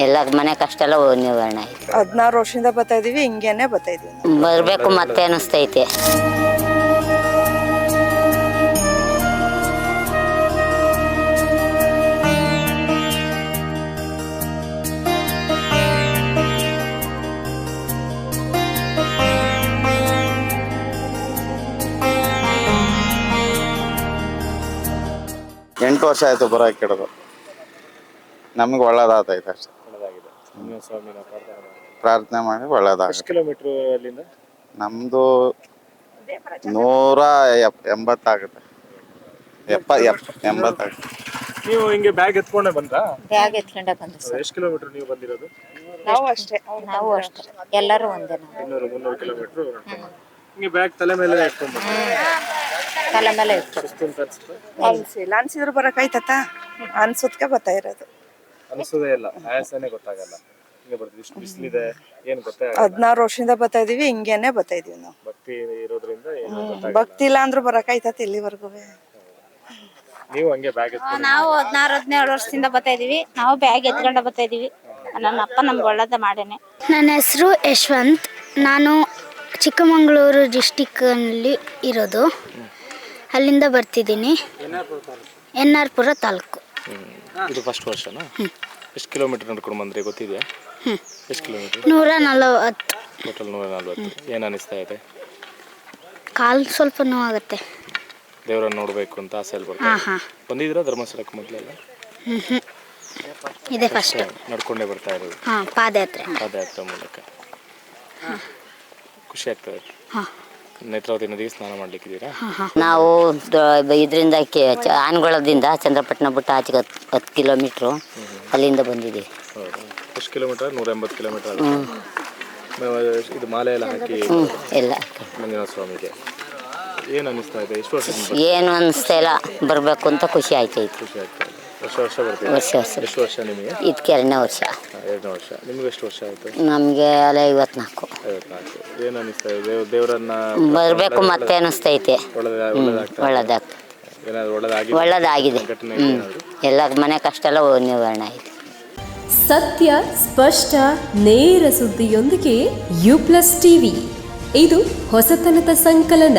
ಎಲ್ಲ ಮನೆ ಕಷ್ಟ ಎಲ್ಲ ನಿವಾರಣೆ ಆಯ್ತು ಹದಿನಾರು ವರ್ಷದಿಂದ ಬರ್ತಾ ಇದೀವಿ ಹಿಂಗೇನೆ ಬರ್ತಾ ಇದೀವಿ ನಾವು. ಬರಬೇಕು ಮತ್ತೆ ಅನಿಸ್ತೈತೆ. ಎಂಟು ವರ್ಷ ಆಯ್ತು ಬರೋಕೆ ಕೆಡದು ನಮ್ಗೆ ಒಳ್ಳೇದಾಗ್ತೈತೆ ಅಷ್ಟೇ. ಪ್ರಾರ್ಥನೆ ಮಾಡಿ ಪ್ರಾರ್ಥನೆ ಮಾಡಿ ಒಳ್ಳೇದಾಗ ಕಿಲೋಮೀಟ್ರ್ ಅಲ್ಲಿಂದ? ನಮ್ದು ನೂರ ಎಪ್ ಎಂಬತ್ತಾಗುತ್ತೆ. ಎಪ್ಪ ಎಪ್ ಎಂಬತ್ತಾಗುತ್ತೆ. ನೀವು ಹಿಂಗೆ ಬ್ಯಾಗ್ ಎತ್ಕೊಂಡೆ ಬಂದ್ರಾ? ಬ್ಯಾಗ್ ಎತ್ಕೊಂಡೆ ಬಂದು ಸರ್. ಎಷ್ಟು ಕಿಲೋಮೀಟರ್ ನೀವು ಬಂದಿರೋದು? ನಾವು ಅಷ್ಟೇ. ನಾವು ಅಷ್ಟೇ. ಎಲ್ಲರೂ ಒಂದೇ ನಾವು. ಇನ್ನೂರು ಮುನ್ನೂರು ಕಿಲೋಮೀಟರ್. ಹಿಂಗೆ ಬ್ಯಾಗ್ ತಲೆ ಮೇಲೆ ಎತ್ಕೊಂಡ್ ಬಂದ್ರಾ? ತಲೆ ಮೇಲೆ ಇಟ್ಕೊಂಡು ಅನ್ಸುತ್ತೆ. ಅನ್ಸಿಲ್ಲ ಅನ್ಸಿದ್ರು ಬರಕಾಯ್ತತ ಅನ್ಸೋದ್ಕೆ ಬರ್ತಾ ಇರೋದು. ಅನಿಸೋದೇ ಇಲ್ಲ. ಆಯಾಸನೇ ಗೊತ್ತಾಗಲ್ಲ. ಹಿಂಗೆ ಬರ್ತೀವಿ ಇಷ್ಟು ಬಿಸಿಲಿದೆ ಏನು ಗೊತ್ತೇ ಆಗಲ್ಲ. ಹದಿನಾರು ವರ್ಷದಿಂದ ಬರ್ತಾ ಇದೀವಿ ಹಿಂಗೇನೆ ಬರ್ತಾ ಇದೀವಿ ನಾವು. ಭಕ್ತಿ ಇರೋದ್ರಿಂದ ಏನು ಗೊತ್ತಾಗಲ್ಲ. ಭಕ್ತಿ ಇಲ್ಲ ಅಂದ್ರೂ ಬರಕಾಯ್ತತ ಇಲ್ಲಿವರೆಗೂ. ನೀವು ಹಂಗೆ ಬ್ಯಾಗ್ ಎತ್ಕೊಂಡು ನಾವು ಹದಿನಾರು ಹದಿನೇಳು ವರ್ಷದಿಂದ ಬರ್ತಾ ಇದೀವಿ. ನಾವು ಬ್ಯಾಗ್ ಎತ್ಕೊಂಡು ಬರ್ತಾ ಇದೀವಿ. ನನ್ನ ಅಪ್ಪ ನಮ್ಗೆ ಒಳ್ಳೇದ ಮಾಡೇನೆ ನನ್ನ ಹೆಸರು ಯಶವಂತ್. ನಾನು ಚಿಕ್ಕಮಗಳೂರು ಡಿಸ್ಟಿಕ್ನಲ್ಲಿ ಇರೋದು. ಅಲ್ಲಿಂದ ಬರ್ತಿದ್ದೀನಿ. ಎನ್ ಆರ್ ಪುರ ತಾಲೂಕು. ಇದು ಫಸ್ಟ್ ವರ್ಷನಾ? ಎಷ್ಟು ಕಿಲೋಮೀಟರ್ ನಡ್ಕೊಂಡು ಬಂದ್ರಿ ಗೊತ್ತಿದೆಯಾ ಎಷ್ಟು ಕಿಲೋಮೀಟರ್ ನೂರ ನಲವತ್ತು. ಟೋಟಲ್ ನೂರ ನಲವತ್ತು. ಏನು ಅನಿಸ್ತಾ ಇದೆ? ಕಾಲು ಸ್ವಲ್ಪ ನೋವಾಗುತ್ತೆ. ದೇವರನ್ನ ನೋಡಬೇಕು ಅಂತ ಆಸೆ ಅಲ್ಲಿ ಹಾಂ ಧರ್ಮಸ್ಥಳಕ್ಕೆ ಹಾಂ ಬಂದಿದ್ದೀರಾ ಧರ್ಮಸ್ಥಳಕ್ಕೆ ಮೊದಲೆಲ್ಲ? ಇದೆ ಫಸ್ಟ್ ನಡ್ಕೊಂಡೇ ಬರ್ತಾ ಇರೋದು. ಹಾಂ ಪಾದಯಾತ್ರೆ. ಪಾದಯಾತ್ರೆ ಮೂಲಕ. ಖುಷಿ ಆಗ್ತದೆ ಹಾಂ. ನೇತ್ರಾವತಿ ನದಿಗೆ ಸ್ನಾನ ಮಾಡ್ಲಿಕ್ಕಿದ್ದೀರಾ? ನಾವು ಇದರಿಂದ ಆನಗೊಳದಿಂದ ಚಂದ್ರಪಟ್ಟಣ ಬಿಟ್ಟು ಆಚೆಗೆ ಹತ್ತು ಹತ್ತು ಕಿಲೋಮೀಟ್ರು ಅಲ್ಲಿಂದ ಬಂದಿದ್ದೀವಿ. ಎಷ್ಟು ಕಿಲೋಮೀಟರ್? ನೂರ ಎಂಬತ್ತು ಕಿಲೋಮೀಟರ್ ಇದು ಮಾಲೆ ಎಲ್ಲ ಹಾಕಿ ಎಲ್ಲ. ಮಂಜುನಾಥ ಸ್ವಾಮಿಗೆ ಏನು ಅನಿಸ್ತಾ ಇದೆ? ಎಷ್ಟು ವರ್ಷ ಏನು ಅನಿಸ್ತಾ ಇಲ್ಲ. ಬರಬೇಕು ಅಂತ ಖುಷಿ ಆಯ್ತೈತಿ. ಖುಷಿ ಆಗ್ತಾ ವರ್ಷ ವರ್ಷ ಬರ್ತೀವಿ ವರ್ಷ ವರ್ಷ ಎಷ್ಟು ವರ್ಷ ನಿಮಗೆ? ಇದಕ್ಕೆ ಎರಡನೇ ವರ್ಷ. ಎರಡನೇ ವರ್ಷ. ನಿಮ್ಗೆ ಎಷ್ಟು ವರ್ಷ ಆಯಿತು? ನಮಗೆ ಅಲ್ಲ ಐವತ್ನಾಲ್ಕು. ಐವತ್ನಾಲ್ಕು. ಏನು ಅನಿಸ್ತಾ ಇದೆ? ದೇವ್ ದೇವರನ್ನ ಬರಬೇಕು ಮತ್ತೆ ಅನಿಸ್ತೈತೆ. ಒಳ್ಳೆದ ಒಳ್ಳೆದಾಗ್ತಾ ಒಳ್ಳೇದಾಗ್ತದೆ ಏನಾದ್ರು ಒಳ್ಳೆದಾಗಿ ಒಳ್ಳೇದಾಗಿದೆ. ಘಟನೆ ಏನಾದ್ರು? ಎಲ್ಲ ಮನೆ ಕಷ್ಟ ಎಲ್ಲ ನಿವಾರಣೆ ಆಯಿತು ಸತ್ಯ ಸ್ಪಷ್ಟ ನೇರ ಸುದ್ದಿಯೊಂದಿಗೆ ಯು ಪ್ಲಸ್ ಟಿವಿ. ಇದು ಹೊಸತನದ ಸಂಕಲನ.